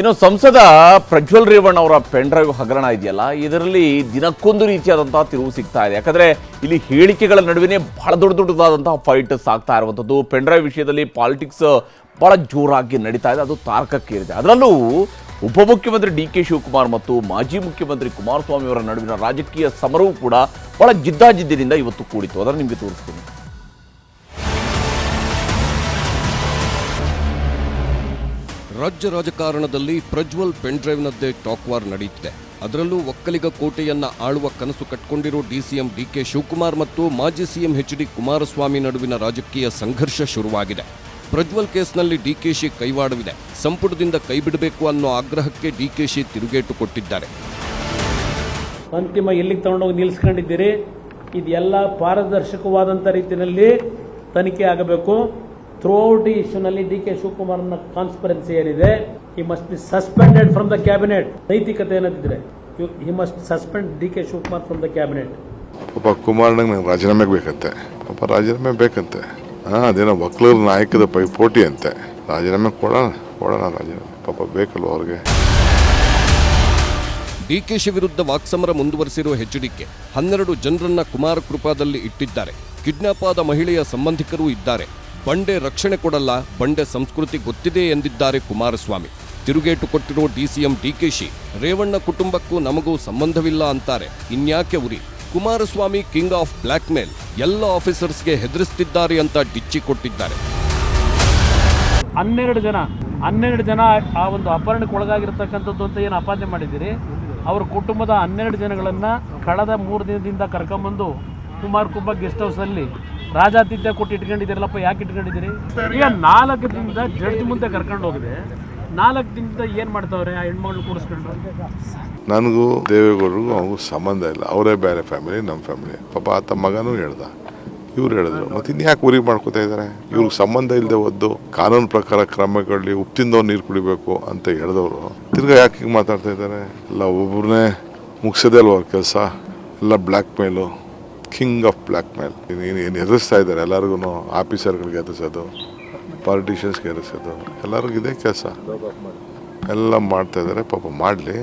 ಇನ್ನು ಸಂಸದ ಪ್ರಜ್ವಲ್ ರೇವಣ್ಣ ಅವರ ಪೆನ್ ಡ್ರೈವ್ ಹಗರಣ ಇದೆಯಲ್ಲ, ಇದರಲ್ಲಿ ದಿನಕ್ಕೊಂದು ರೀತಿಯಾದಂತಹ ತಿರುವು ಸಿಗ್ತಾ ಇದೆ. ಯಾಕಂದ್ರೆ ಇಲ್ಲಿ ಹೇಳಿಕೆಗಳ ನಡುವೆ ಬಹಳ ದೊಡ್ಡ ದೊಡ್ಡದಾದಂತಹ ಫೈಟ್ ಸಾಗ್ತಾ ಇರುವಂಥದ್ದು. ಪೆನ್ ಡ್ರೈವ್ ವಿಷಯದಲ್ಲಿ ಪಾಲಿಟಿಕ್ಸ್ ಬಹಳ ಜೋರಾಗಿ ನಡೀತಾ ಇದೆ, ಅದು ತಾರಕಕ್ಕೇರಿದೆ. ಅದರಲ್ಲೂ ಉಪಮುಖ್ಯಮಂತ್ರಿ ಡಿ ಕೆ ಶಿವಕುಮಾರ್ ಮತ್ತು ಮಾಜಿ ಮುಖ್ಯಮಂತ್ರಿ ಕುಮಾರಸ್ವಾಮಿ ಅವರ ನಡುವಿನ ರಾಜಕೀಯ ಸಮರವೂ ಕೂಡ ಬಹಳ ಜಿದ್ದಾಜಿದ್ದಿನಿಂದ ಇವತ್ತು ಕೂಡಿತು ಅದನ್ನು ನಿಮಗೆ ತೋರಿಸ್ತೀನಿ. ರಾಜ್ಯ ರಾಜಕಾರಣದಲ್ಲಿ ಪ್ರಜ್ವಲ್ ಪೆನ್ ಡ್ರೈವ್ನದ್ದೇ ಟಾಕ್ ವಾರ್ ನಡೆಯುತ್ತಿದೆ. ಅದರಲ್ಲೂ ಒಕ್ಕಲಿಗ ಕೋಟೆಯನ್ನ ಆಳುವ ಕನಸು ಕಟ್ಕೊಂಡಿರೋ ಡಿಸಿಎಂ ಡಿಕೆ ಶಿವಕುಮಾರ್ ಮತ್ತು ಮಾಜಿ ಸಿಎಂ ಎಚ್ ಡಿ ಕುಮಾರಸ್ವಾಮಿ ನಡುವಿನ ರಾಜಕೀಯ ಸಂಘರ್ಷ ಶುರುವಾಗಿದೆ. ಪ್ರಜ್ವಲ್ ಕೇಸ್ನಲ್ಲಿ ಡಿಕೆಶಿ ಕೈವಾಡವಿದೆ. ಸಂಪುಟದಿಂದ ಕೈಬಿಡಬೇಕು ಅನ್ನೋ ಆಗ್ರಹಕ್ಕೆ ಡಿಕೆಶಿ ತಿರುಗೇಟು ಕೊಟ್ಟಿದ್ದಾರೆ. ಅಂತಿಮ ಎಲ್ಲಿಗೆ ತಗೊಂಡೋಗಿ ನಿಲ್ಲಿಸ್ಕೊಂಡಿದ್ದೀರಿ ಇದೆಲ್ಲ ಪಾರದರ್ಶಕವಾದಂಥ ರೀತಿಯಲ್ಲಿ ತನಿಖೆ ಆಗಬೇಕು. ಥ್ರೂ ಔಟ್ ಈ ಇಶ್ಯೂನಲ್ಲಿ ಡಿ ಕೆ ಶಿವಕುಮಾರ್ನ ಕಾನ್ಸ್ಪರೆನ್ಸಿ ಏನಿದೆ ಈ must be suspended from the cabinet ನೈತಿಕತೆ ಏನಂತಿದ್ರೆ he must suspend D K Shivakumar from the cabinet ಒಬ್ಬ ಕುಮಾರ್ ನಂಗೆ ರಾಜೀನಾಮೆ ಬೇಕಂತೆ. ಒಬ್ಬ ರಾಜೀನಾಮೆ ಬೇಕಂತೆ. ಹಾಂ ಅದೇನೋ ವಕ್ಲರ್ ನಾಯಕದ ಪೈಪೋಟಿ ಅಂತೆ. ರಾಜೀನಾಮೆ ಕೊಡೋಣ ಕೊಡೋಣ ರಾಜೀನಾಮೆ. ಪಾಪ ಬೇಕಲ್ವ ಅವ್ರಿಗೆ? ಡಿಕೆಶಿ ವಿರುದ್ಧ ವಾಕ್ಸಮರ ಮುಂದುವರೆಸಿರುವ ಎಚ್ಡಿಕೆ ಹನ್ನೆರಡು ಜನರನ್ನ ಕುಮಾರ ಕೃಪಾದಲ್ಲಿ ಇಟ್ಟಿದ್ದಾರೆ. ಕಿಡ್ನಾಪ್ ಆದ ಮಹಿಳೆಯ ಸಂಬಂಧಿಕರೂ ಇದ್ದಾರೆ. ಬಂಡೆ ರಕ್ಷಣೆ ಕೊಡಲ್ಲ, ಬಂಡೆ ಸಂಸ್ಕೃತಿ ಗೊತ್ತಿದೆ ಎಂದಿದ್ದಾರೆ ಕುಮಾರಸ್ವಾಮಿ. ತಿರುಗೇಟು ಕೊಟ್ಟಿರೋ ಡಿಸಿಎಂ ಡಿಕೆಶಿ, ರೇವಣ್ಣ ಕುಟುಂಬಕ್ಕೂ ನಮಗೂ ಸಂಬಂಧವಿಲ್ಲ ಅಂತಾರೆ. ಇನ್ಯಾಕೆ ಉರಿ? Kumaraswamy king of blackmail ಎಲ್ಲ ಆಫೀಸರ್ಸ್ಗೆ ಹೆದರಿಸ್ತಿದ್ದಾರೆ ಅಂತ ಡಿಚ್ಚಿ ಕೊಟ್ಟಿದ್ದಾರೆ. ಹನ್ನೆರಡು ಜನ ಹನ್ನೆರಡು ಜನ ಆ ಒಂದು ಅಪಹರಣಕ್ಕೆ ಒಳಗಾಗಿರ್ತಕ್ಕಂಥದ್ದು ಅಂತ ಏನು ಅಪಾದನೆ ಮಾಡಿದ್ದೀರಿ? ಅವ್ರ ಕುಟುಂಬದ ಹನ್ನೆರಡು ಜನಗಳನ್ನು ಕಳೆದ ಮೂರು ದಿನದಿಂದ ಕರ್ಕೊಂಬಂದು ಕುಮಾರ್ ಕುಂಬ ಗೆಸ್ಟ್ ಹೌಸಲ್ಲಿ ರಾಜಾತಿಥ್ಯ ಕೊಟ್ಟು ಇಟ್ಕೊಂಡಿದ್ದೀರಲ್ಲಪ್ಪ ಯಾಕೆ ಇಟ್ಕೊಂಡಿದ್ದೀರಿ? ಈಗ ನಾಲ್ಕು ದಿನದಿಂದ ಜಡ್ಜ್ ಮುಂದೆ ಕರ್ಕೊಂಡು ಹೋಗಿದೆ. ನಾಲ್ಕು ದಿನದಿಂದ ಏನು ಮಾಡ್ತಾವ್ರೆ ಆ ಹೆಣ್ಮಗಳು ಕೂಡಿಸ್ಕೊಂಡ್ರು ನನಗೂ ದೇವೇಗೌಡರಿಗೂ ಅವ್ರಿಗೂ ಸಂಬಂಧ ಇಲ್ಲ. ಅವರೇ ಬೇರೆ ಫ್ಯಾಮಿಲಿ ನಮ್ಮ ಫ್ಯಾಮಿಲಿ. ಪಾಪ ಆತ ಮಗನೂ ಹೇಳ್ದ. ಇವ್ರು ಹೇಳಿದ್ರು. ಮತ್ತೆ ಯಾಕೆ ಉರಿ ಮಾಡ್ಕೋತಾ ಇದ್ದಾರೆ ಇವ್ರಿಗೆ ಸಂಬಂಧ ಇಲ್ಲದೆ ಒದ್ದು ಕಾನೂನು ಪ್ರಕಾರ ಕ್ರಮಗಳಲ್ಲಿ ಉಪ್ಪಿಂದವ್ರು ನೀರು ಕುಡಿಬೇಕು ಅಂತ ಹೇಳಿದವರು. ತಿರ್ಗಾ ಯಾಕೆ ಹಿಂಗೆ ಮಾತಾಡ್ತಾ ಇದ್ದಾರೆ ಎಲ್ಲ ಒಬ್ಬರನ್ನೇ ಮುಗಿಸೋದೇ ಅಲ್ವ ಕೆಲಸ? ಎಲ್ಲ ಬ್ಲ್ಯಾಕ್ ಮೇಲು. ಕಿಂಗ್ ಆಫ್ ಬ್ಲ್ಯಾಕ್ ಮೇಲ್ ಏನು ಎದುರಿಸ್ತಾ ಇದ್ದಾರೆ. ಎಲ್ಲರಿಗೂ ಆಫೀಸರ್ಗಳಿಗೆ ಎದುರಿಸೋದು ಪಾಲಿಟಿಷಿಯನ್ಸ್ಗೆ ಎದುರಿಸೋದು, ಎಲ್ಲರಿಗೂ ಇದೇ ಕೆಲಸ. ಎಲ್ಲ ಮಾಡ್ತಾ ಇದ್ದಾರೆ. ಪಾಪ ಮಾಡಲಿ.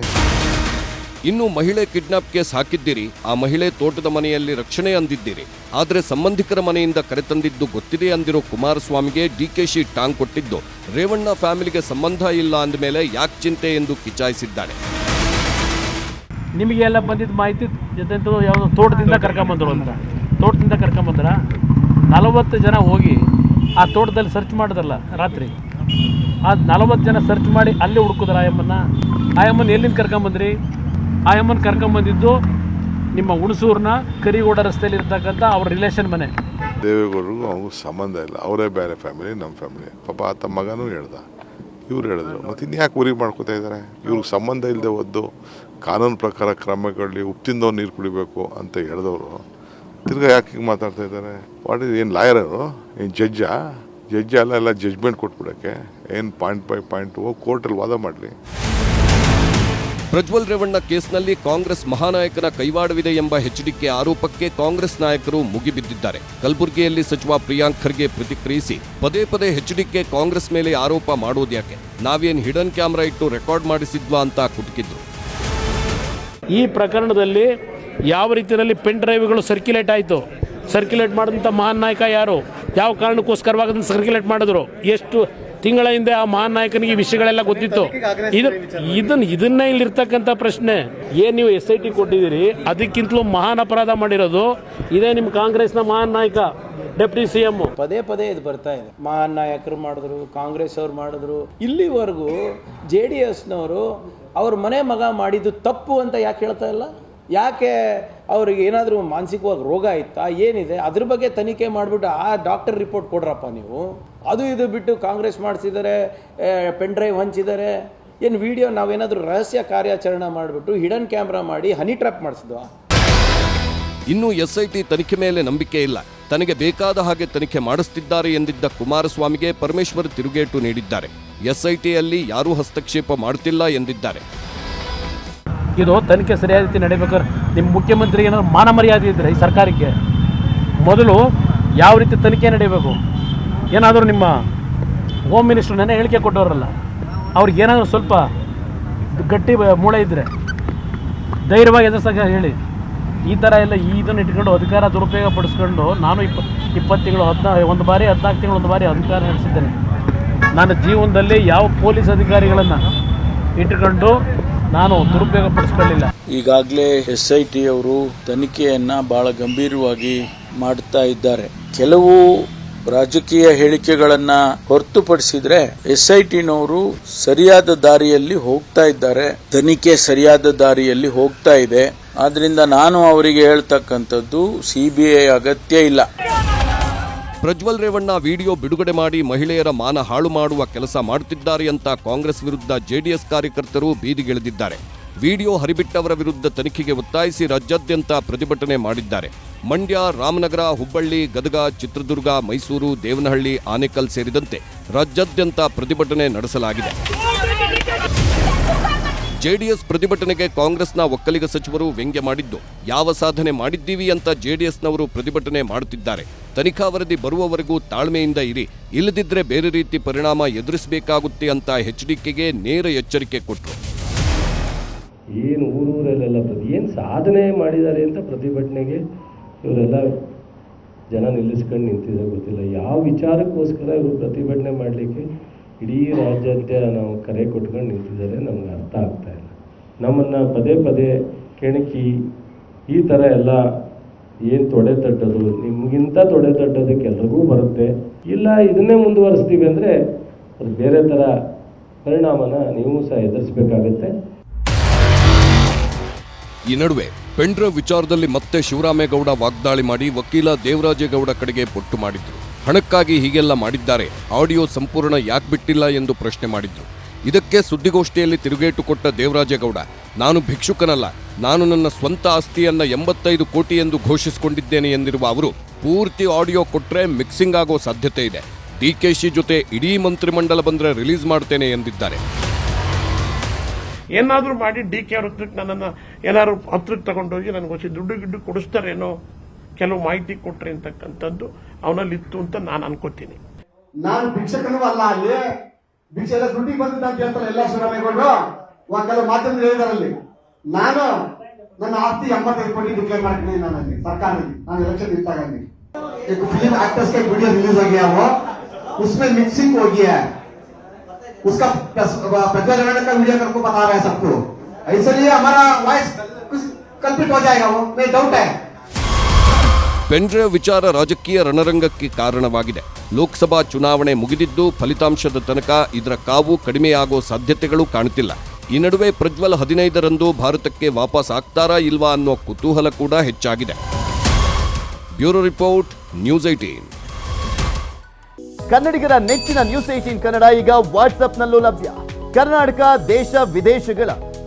ಇನ್ನು ಮಹಿಳೆ ಕಿಡ್ನಾಪ್ ಕೇಸ್ ಹಾಕಿದ್ದೀರಿ ಆ ಮಹಿಳೆ ತೋಟದ ಮನೆಯಲ್ಲಿ ರಕ್ಷಣೆ ಅಂದಿದ್ದೀರಿ. ಆದರೆ ಸಂಬಂಧಿಕರ ಮನೆಯಿಂದ ಕರೆತಂದಿದ್ದು ಗೊತ್ತಿದೆ ಅಂದಿರೋ ಕುಮಾರಸ್ವಾಮಿಗೆ ಡಿಕೆಶಿ ಟಾಂಗ್ ಕೊಟ್ಟಿದ್ದು. ರೇವಣ್ಣ ಫ್ಯಾಮಿಲಿಗೆ ಸಂಬಂಧ ಇಲ್ಲ ಅಂದಮೇಲೆ ಯಾಕೆ ಚಿಂತೆ ಎಂದು ಕಿಚಾಯಿಸಿದ್ದಾನೆ ನಿಮಗೆ ಎಲ್ಲ ಬಂದಿದ್ದ ಮಾಹಿತಿ ಜೊತೆ ಯಾವುದೋ ತೋಟದಿಂದ ಕರ್ಕೊಂಬಂದರು ಅಂತ. ತೋಟದಿಂದ ಕರ್ಕೊಂಬಂದ್ರ ನಲವತ್ತು ಜನ ಹೋಗಿ ಆ ತೋಟದಲ್ಲಿ ಸರ್ಚ್ ಮಾಡಿದ್ರಲ್ಲ ರಾತ್ರಿ. ಆ ನಲವತ್ತು ಜನ ಸರ್ಚ್ ಮಾಡಿ ಅಲ್ಲೇ ಹುಡುಕಿದ್ರ ಆಯಮ್ಮನ್ನ. ಆಯಮ್ಮನ ಎಲ್ಲಿಂದ ಕರ್ಕೊಂಬಂದ್ರಿ? ಆಯಮ್ಮನ ಕರ್ಕೊಂಬಂದಿದ್ದು ನಿಮ್ಮ ಹುಣಸೂರಿನ ಕರಿಗೋಡ ರಸ್ತೆಯಲ್ಲಿ ಇರ್ತಕ್ಕಂಥ ಅವ್ರ ರಿಲೇಷನ್ ಮನೆ. ದೇವೇಗೌಡರಿಗೂ ಅವ್ರಿಗೂ ಸಂಬಂಧ ಇಲ್ಲ. ಅವರೇ ಬೇರೆ ಫ್ಯಾಮಿಲಿ ನಮ್ಮ ಫ್ಯಾಮಿಲಿ ಪಾಪ ಆತ ಮಗನೂ ಹೇಳ್ದ. ಇವ್ರು ಹೇಳಿದ್ರು. ಮತ್ತೆ ಇನ್ಯಾಕೆ ಉರಿ ಮಾಡ್ಕೋತಾ ಇದ್ದಾರೆ ಇವ್ರಿಗೆ ಸಂಬಂಧ ಇಲ್ಲದೆ ಒದ್ದು ಕಾನೂನು ಪ್ರಕಾರ ಕ್ರಮಗಳಲ್ಲಿ ಉಪ್ಪಿಂದವ್ರು ನೀರು ಕುಡಿಬೇಕು ಅಂತ ಹೇಳಿದವರು. ತಿರ್ಗಾ ಯಾಕೆ ಹಿಂಗೆ ಮಾತಾಡ್ತಾ ಇದ್ದಾರೆ ವಾಟ್ ಇಸ್, ಏನು ಲಾಯರರು ಏನು ಜಡ್ಜಾ? ಜಡ್ಜ್ ಅಲ್ಲ, ಎಲ್ಲ ಜಡ್ಜ್ಮೆಂಟ್ ಕೊಟ್ಬಿಡೋಕ್ಕೆ. ಏನು ಪಾಯಿಂಟ್ ಬೈ ಪಾಯಿಂಟ್ ಹೋಗಿ ಕೋರ್ಟಲ್ಲಿ ವಾದ ಮಾಡಲಿ. ಪ್ರಜ್ವಲ್ ರೇವಣ್ಣ ಕೇಸ್ನಲ್ಲಿ ಕಾಂಗ್ರೆಸ್ ಮಹಾನಾಯಕನ ಕೈವಾಡವಿದೆ ಎಂಬ ಹೆಚ್ಡಿಕೆ ಆರೋಪಕ್ಕೆ ಕಾಂಗ್ರೆಸ್ ನಾಯಕರು ಮುಗಿಬಿದ್ದಿದ್ದಾರೆ. ಕಲಬುರಗಿಯಲ್ಲಿ ಸಚಿವ ಪ್ರಿಯಾಂಕ್ ಖರ್ಗೆ ಪ್ರತಿಕ್ರಿಯಿಸಿ, ಪದೇ ಪದೇ ಹೆಚ್ಡಿಕೆ ಕಾಂಗ್ರೆಸ್ ಮೇಲೆ ಆರೋಪ ಮಾಡೋದ್ಯಾಕೆ ನಾವೇನ್ ಹಿಡನ್ ಕ್ಯಾಮ್ರಾ ಇಟ್ಟು ರೆಕಾರ್ಡ್ ಮಾಡಿಸಿದ್ವಾ ಅಂತ ಕುಟುಕಿದ್ರು. ಈ ಪ್ರಕರಣದಲ್ಲಿ ಯಾವ ರೀತಿಯಲ್ಲಿ ಪೆನ್ ಡ್ರೈವ್ಗಳು ಸರ್ಕ್ಯುಲೇಟ್ ಆಯಿತು? ಸರ್ಕ್ಯುಲೇಟ್ ಮಾಡಿದಂಥ ಮಹಾನ್ ನಾಯಕ ಯಾರು? ಯಾವ ಕಾರಣಕ್ಕೋಸ್ಕರವಾಗಿ ಸರ್ಕ್ಯುಲೇಟ್ ಮಾಡಿದ್ರು? ಎಷ್ಟು ತಿಂಗಳ ಹಿಂದೆ ಆ ಮಹಾನ್ ನಾಯಕನಿಗೆ ವಿಷಯಗಳೆಲ್ಲ ಗೊತ್ತಿತ್ತು. ಇದು ಇದನ್ನ ಇದನ್ನ ಇಲ್ಲಿರ್ತಕ್ಕಂಥ ಪ್ರಶ್ನೆ. ಏನು ನೀವು ಎಸ್ ಐ ಟಿ ಕೊಟ್ಟಿದ್ದೀರಿ? ಅದಕ್ಕಿಂತಲೂ ಮಹಾನ್ ಅಪರಾಧ ಮಾಡಿರೋದು ಇದೇ ನಿಮ್ಮ ಕಾಂಗ್ರೆಸ್ನ ಮಹಾನ್ ನಾಯಕ, ಡೆಪ್ಟಿ ಸಿ ಎಂ. ಪದೇ ಪದೇ ಇದು ಬರ್ತಾ ಇದೆ. ಮಹಾನ್ ನಾಯಕರು ಮಾಡಿದ್ರು, ಕಾಂಗ್ರೆಸ್ ಅವ್ರು ಮಾಡಿದ್ರು. ಇಲ್ಲಿವರೆಗೂ ಜೆ ಡಿ ಎಸ್ನವರು ಅವ್ರ ಮನೆ ಮಗ ಮಾಡಿದ್ದು ತಪ್ಪು ಅಂತ ಯಾಕೆ ಹೇಳ್ತಾ ಇಲ್ಲ? ಯಾಕೆ ಅವ್ರಿಗೆ ಏನಾದರೂ ಮಾನಸಿಕವಾಗಿ ರೋಗ ಇತ್ತಾ? ಏನಿದೆ? ಅದ್ರ ಬಗ್ಗೆ ತನಿಖೆ ಮಾಡಿಬಿಟ್ಟು ಆ ಡಾಕ್ಟರ್ ರಿಪೋರ್ಟ್ ಕೊಡ್ರಪ್ಪ ನೀವು. ಅದು ಇದು ಬಿಟ್ಟು ಕಾಂಗ್ರೆಸ್ ಮಾಡಿಸಿದ್ದಾರೆ ಪೆನ್ ಡ್ರೈವ್ ಹಂಚಿದ್ದಾರೆ. ಏನು ವಿಡಿಯೋ ನಾವೇನಾದರೂ ರಹಸ್ಯ ಕಾರ್ಯಾಚರಣೆ ಮಾಡಿಬಿಟ್ಟು ಹಿಡನ್ ಕ್ಯಾಮ್ರಾ ಮಾಡಿ ಹನಿ ಟ್ರ್ಯಾಪ್ ಮಾಡಿಸಿದ್ವಾ? ಇನ್ನು ಟಿ ತನಿಖೆ ಮೇಲೆ ನಂಬಿಕೆ ಇಲ್ಲ. ತನಗೆ ಬೇಕಾದ ಹಾಗೆ ತನಿಖೆ ಮಾಡಿಸ್ತಿದ್ದಾರೆ ಎಂದಿದ್ದ ಕುಮಾರಸ್ವಾಮಿಗೆ ಪರಮೇಶ್ವರ್ ತಿರುಗೇಟು ನೀಡಿದ್ದಾರೆ. ಎಸ್ ಐ ಟಿಯಲ್ಲಿ ಯಾರೂ ಹಸ್ತಕ್ಷೇಪ ಮಾಡುತ್ತಿಲ್ಲ ಎಂದಿದ್ದಾರೆ. ಇದು ತನಿಖೆ ಸರಿಯಾದ ರೀತಿ ನಡೀಬೇಕಾದ್ರೆ ನಿಮ್ಮ ಮುಖ್ಯಮಂತ್ರಿ ಏನಾದ್ರು ಮಾನ ಮರ್ಯಾದೆ ಇದ್ದರೆ ಈ ಸರ್ಕಾರಕ್ಕೆ? ಮೊದಲು ಯಾವ ರೀತಿ ತನಿಖೆ ನಡೀಬೇಕು ಏನಾದರೂ ನಿಮ್ಮ ಹೋಮ್ ಮಿನಿಸ್ಟರ್ ನೆನೆ ಹೇಳಿಕೆ ಕೊಟ್ಟವರಲ್ಲ, ಅವ್ರಿಗೆ ಏನಾದರೂ ಸ್ವಲ್ಪ ಗಟ್ಟಿ ಮೂಳೆ ಇದ್ದರೆ ಧೈರ್ಯವಾಗಿ ಎದುರ್ಸಕ್ಕೆ ಹೇಳಿ. ಈ ಥರ ಎಲ್ಲ ಇದನ್ನು ಇಟ್ಕೊಂಡು ಅಧಿಕಾರ ದುರುಪಯೋಗ ಪಡಿಸ್ಕೊಂಡು ನಾನು ಇಪ್ಪ, ಇಪ್ಪತ್ತು ತಿಂಗಳು ಹದಿನಾ, ಒಂದು ಬಾರಿ ಹದಿನಾಲ್ಕು ತಿಂಗಳು ಒಂದು ಬಾರಿ ಅಧಿಕಾರ ನಡೆಸಿದ್ದೇನೆ. ನನ್ನ ಜೀವನದಲ್ಲಿ ಯಾವ ಪೊಲೀಸ್ ಅಧಿಕಾರಿಗಳನ್ನು ಇಟ್ಕೊಂಡು ನಾನು ದುರುಪಯೋಗ ಪಡಿಸ್ಕೊಳ್ಳಿಲ್ಲ. ಈಗಾಗಲೇ ಎಸ್ ಐ ಟಿ ಅವರು ತನಿಖೆಯನ್ನು ಬಹಳ ಗಂಭೀರವಾಗಿ ಮಾಡ್ತಾ ಇದ್ದಾರೆ. ಕೆಲವು ರಾಜಕೀಯ ಹೇಳಿಕೆಗಳನ್ನ ಹೊರತುಪಡಿಸಿದ್ರೆ ಎಸ್ ಐ ಟಿನವರು ಸರಿಯಾದ ದಾರಿಯಲ್ಲಿ ಹೋಗ್ತಾ ಇದ್ದಾರೆ. ತನಿಖೆ ಸರಿಯಾದ ದಾರಿಯಲ್ಲಿ ಹೋಗ್ತಾ ಇದೆ. ಆದ್ರಿಂದ ನಾನು ಅವರಿಗೆ ಹೇಳ್ತಕ್ಕಂಥದ್ದು, ಸಿಬಿಐ ಅಗತ್ಯ ಇಲ್ಲ. ಪ್ರಜ್ವಲ್ ರೇವಣ್ಣ ವಿಡಿಯೋ ಬಿಡುಗಡೆ ಮಾಡಿ ಮಹಿಳೆಯರ ಮಾನ ಹಾಳು ಮಾಡುವ ಕೆಲಸ ಮಾಡುತ್ತಿದ್ದಾರೆ ಅಂತ ಕಾಂಗ್ರೆಸ್ ವಿರುದ್ಧ ಜೆಡಿಎಸ್ ಕಾರ್ಯಕರ್ತರು ಬೀದಿಗಿಳಿದಿದ್ದಾರೆ. ವಿಡಿಯೋ ಹರಿಬಿಟ್ಟವರ ವಿರುದ್ಧ ತನಿಖೆಗೆ ಒತ್ತಾಯಿಸಿ ರಾಜ್ಯಾದ್ಯಂತ ಪ್ರತಿಭಟನೆ ಮಾಡಿದ್ದಾರೆ. ಮಂಡ್ಯ, ರಾಮನಗರ, ಹುಬ್ಬಳ್ಳಿ, ಗದಗ, ಚಿತ್ರದುರ್ಗ, ಮೈಸೂರು, ದೇವನಹಳ್ಳಿ, ಆನೇಕಲ್ ಸೇರಿದಂತೆ ರಾಜ್ಯಾದ್ಯಂತ ಪ್ರತಿಭಟನೆ ನಡೆಸಲಾಗಿದೆ. ಜೆಡಿಎಸ್ ಪ್ರತಿಭಟನೆಗೆ ಕಾಂಗ್ರೆಸ್ನ ಒಕ್ಕಲಿಗ ಸಚಿವರು ವ್ಯಂಗ್ಯ ಮಾಡಿದ್ದು, ಯಾವ ಸಾಧನೆ ಮಾಡಿದ್ದೀವಿ ಅಂತ ಜೆಡಿಎಸ್ನವರು ಪ್ರತಿಭಟನೆ ಮಾಡುತ್ತಿದ್ದಾರೆ. ತನಿಖಾ ವರದಿ ಬರುವವರೆಗೂ ತಾಳ್ಮೆಯಿಂದ ಇರಿ ಇಲ್ಲದಿದ್ದರೆ ಬೇರೆ ರೀತಿ ಪರಿಣಾಮ ಎದುರಿಸಬೇಕಾಗುತ್ತೆ ಅಂತ ಎಚ್ಡಿಕೆಗೆ ನೇರ ಎಚ್ಚರಿಕೆ ಕೊಟ್ಟರು ಏನು ಊರೂರಲ್ಲೆಲ್ಲ ಪ್ರತಿ ಏನು ಸಾಧನೆ ಮಾಡಿದ್ದಾರೆ ಅಂತ ಪ್ರತಿಭಟನೆಗೆ ಇವರೆಲ್ಲ ಜನ ನಿಲ್ಲಿಸ್ಕೊಂಡು ನಿಂತಿದ್ದಾರೆ ಗೊತ್ತಿಲ್ಲ. ಯಾವ ವಿಚಾರಕ್ಕೋಸ್ಕರ ಇವರು ಪ್ರತಿಭಟನೆ ಮಾಡಲಿಕ್ಕೆ ಇಡೀ ರಾಜ್ಯಾದ್ಯ ನಾವು ಕರೆ ಕೊಟ್ಕೊಂಡು ನಿಂತಿದ್ದಾರೆ ನಮ್ಗೆ ಅರ್ಥ ಆಗ್ತಾ ಇಲ್ಲ. ನಮ್ಮನ್ನು ಪದೇ ಪದೇ ಕೆಣಕಿ ಈ ಥರ ಎಲ್ಲ ಏನು ತೊಡೆ ತಟ್ಟೋದು, ನಿಮಗಿಂತ ತೊಡೆ ತಟ್ಟೋದಕ್ಕೆ ಎಲ್ರಿಗೂ ಬರುತ್ತೆ. ಇಲ್ಲ, ಇದನ್ನೇ ಮುಂದುವರಿಸ್ತೀವಿ ಅಂದರೆ ಅದು ಬೇರೆ ಥರ ಪರಿಣಾಮನ ನೀವು ಸಹ ಎದುರಿಸ್ಬೇಕಾಗತ್ತೆ. ಈ ನಡುವೆ ಪೆಂಡ್ರ ವಿಚಾರದಲ್ಲಿ ಮತ್ತೆ ಶಿವರಾಮೇಗೌಡ ವಾಗ್ದಾಳಿ ಮಾಡಿ ವಕೀಲ ದೇವರಾಜೇಗೌಡ ಕಡೆಗೆ ಬೊಟ್ಟು ಮಾಡಿದ್ರು. ಹಣಕ್ಕಾಗಿ ಹೀಗೆಲ್ಲ ಮಾಡಿದ್ದಾರೆ, ಆಡಿಯೋ ಸಂಪೂರ್ಣ ಯಾಕೆ ಬಿಟ್ಟಿಲ್ಲ ಎಂದು ಪ್ರಶ್ನೆ ಮಾಡಿದ್ರು. ಇದಕ್ಕೆ ಸುದ್ದಿಗೋಷ್ಠಿಯಲ್ಲಿ ತಿರುಗೇಟು ಕೊಟ್ಟ ದೇವರಾಜೇಗೌಡ ನಾನು ಭಿಕ್ಷುಕನಲ್ಲ, ನಾನು ನನ್ನ ಸ್ವಂತ ಆಸ್ತಿಯನ್ನ ಎಂಬತ್ತೈದು ಕೋಟಿ ಎಂದು ಘೋಷಿಸಿಕೊಂಡಿದ್ದೇನೆ ಎಂದಿರುವ ಅವರು, ಪೂರ್ತಿ ಆಡಿಯೋ ಕೊಟ್ಟರೆ ಮಿಕ್ಸಿಂಗ್ ಆಗೋ ಸಾಧ್ಯತೆ ಇದೆ. ಡಿಕೆಶಿ ಜೊತೆ ಇಡೀ ಮಂತ್ರಿಮಂಡಲ ಬಂದರೆ ರಿಲೀಸ್ ಮಾಡ್ತೇನೆ ಎಂದಿದ್ದಾರೆ. ಏನಾದರೂ ಮಾಡಿ ಡಿ ಕೆ ಅವರು ನನ್ನನ್ನು ಎಲ್ಲರೂ ಹತ್ರಕ್ಕೆ ತಗೊಂಡೋಗಿ ನನಗೆ ಹೊಸ ದುಡ್ಡು ಗಿಡ್ಡು ಕೊಡಿಸ್ತಾರೇನೋ ಕೆಲವು ಮಾಹಿತಿ ಕೊಟ್ರಿ ಅಂತಕ್ಕಂಥದ್ದು ಅವನಲ್ಲಿತ್ತು ಅಂತ ನಾನು ಅನ್ಕೋತೀನಿ. ನಾನು ಭಿಕ್ಷಕನೂ ಅಲ್ಲ ಅಲ್ಲಿ. ಭಿಕ್ಷೆ ಎಲ್ಲ ದುಡ್ಡಿಗೆ ಬಂದಿದ್ದ ಅಂತ ಹೇಳ್ತಾರೆ ಎಲ್ಲ ಸಿದ್ದರಾಮಯ್ಯಗೌಡರು ಕೆಲವು ಹೇಳಿದಾರೆ ಹೇಳಿದಾರಲ್ಲಿ. ನಾನು ನನ್ನ ಆಸ್ತಿ ಎಂಬತ್ತೈದು ಕೋಟಿ ಡಿಕ್ಲೇರ್ ಮಾಡ್ತೀನಿ ನಾನಲ್ಲಿ ಸರ್ಕಾರದಲ್ಲಿ. ನಾನು ಎಲೆಕ್ಷನ್ ನಿಂತಾಗ फिल्म एक्टर्स का वीडियो रिलीज हो गया वो उसमें मिक्सिंग हो गया उसका प्रतिभा का वीडियो करके बता रहा सबको इसलिए हमारा वॉइस कुछ कल्पित हो जाएगा वो नहीं डाउट है ಪೆಂಡ್ರೈವ್ ವಿಚಾರ ರಾಜಕೀಯ ರಣರಂಗಕ್ಕೆ ಕಾರಣವಾಗಿದೆ ಲೋಕಸಭಾ ಚುನಾವಣೆ ಮುಗಿದಿದ್ದು ಫಲಿತಾಂಶದ ತನಕ ಇದರ ಕಾವು ಕಡಿಮೆಯಾಗೋ ಸಾಧ್ಯತೆಗಳು ಕಾಣುತ್ತಿಲ್ಲ ಈ ನಡುವೆ ಪ್ರಜ್ವಲ್ ಹದಿನೈದರಂದು ಭಾರತಕ್ಕೆ ವಾಪಸ್ ಆಗ್ತಾರಾ ಇಲ್ವಾ ಅನ್ನೋ ಕುತೂಹಲ ಕೂಡ ಹೆಚ್ಚಾಗಿದೆ ಬ್ಯೂರೋ ರಿಪೋರ್ಟ್ ನ್ಯೂಸ್ ಐಟೀನ್ ಕನ್ನಡಿಗರ ನೆಚ್ಚಿನ ನ್ಯೂಸ್ ಏಟೀನ್ ಕನ್ನಡ ಈಗ ವಾಟ್ಸ್ಆಪ್ನಲ್ಲೂ ಲಭ್ಯ ಕರ್ನಾಟಕ ದೇಶ ವಿದೇಶಗಳ